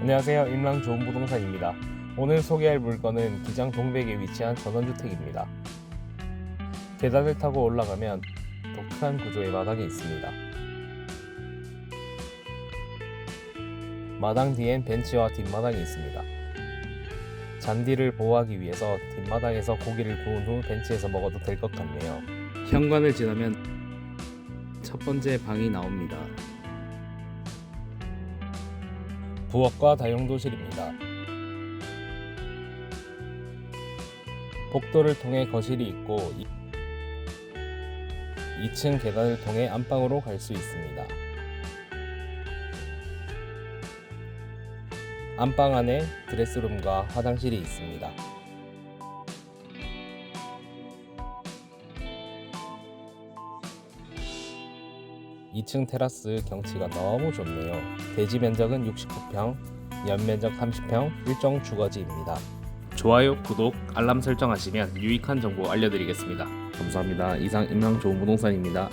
안녕하세요. 임랑 좋은 부동산입니다. 오늘 소개할 물건은 기장 동백에 위치한 전원주택입니다. 계단을 타고 올라가면 독특한 구조의 마당이 있습니다. 마당 뒤엔 벤치와 뒷마당이 있습니다. 잔디를 보호하기 위해서 뒷마당에서 고기를 구운 후 벤치에서 먹어도 될 것 같네요. 현관을 지나면 첫 번째 방이 나옵니다. 부엌과 다용도실입니다. 복도를 통해 거실이 있고 2층 계단을 통해 안방으로 갈 수 있습니다. 안방 안에 드레스룸과 화장실이 있습니다. 2층 테라스 경치가 너무 좋네요. 대지 면적은 69평, 연면적 30평, 일종 주거지입니다. 좋아요, 구독, 알람 설정하시면 유익한 정보 알려드리겠습니다. 감사합니다. 이상 임랑 좋은 부동산입니다.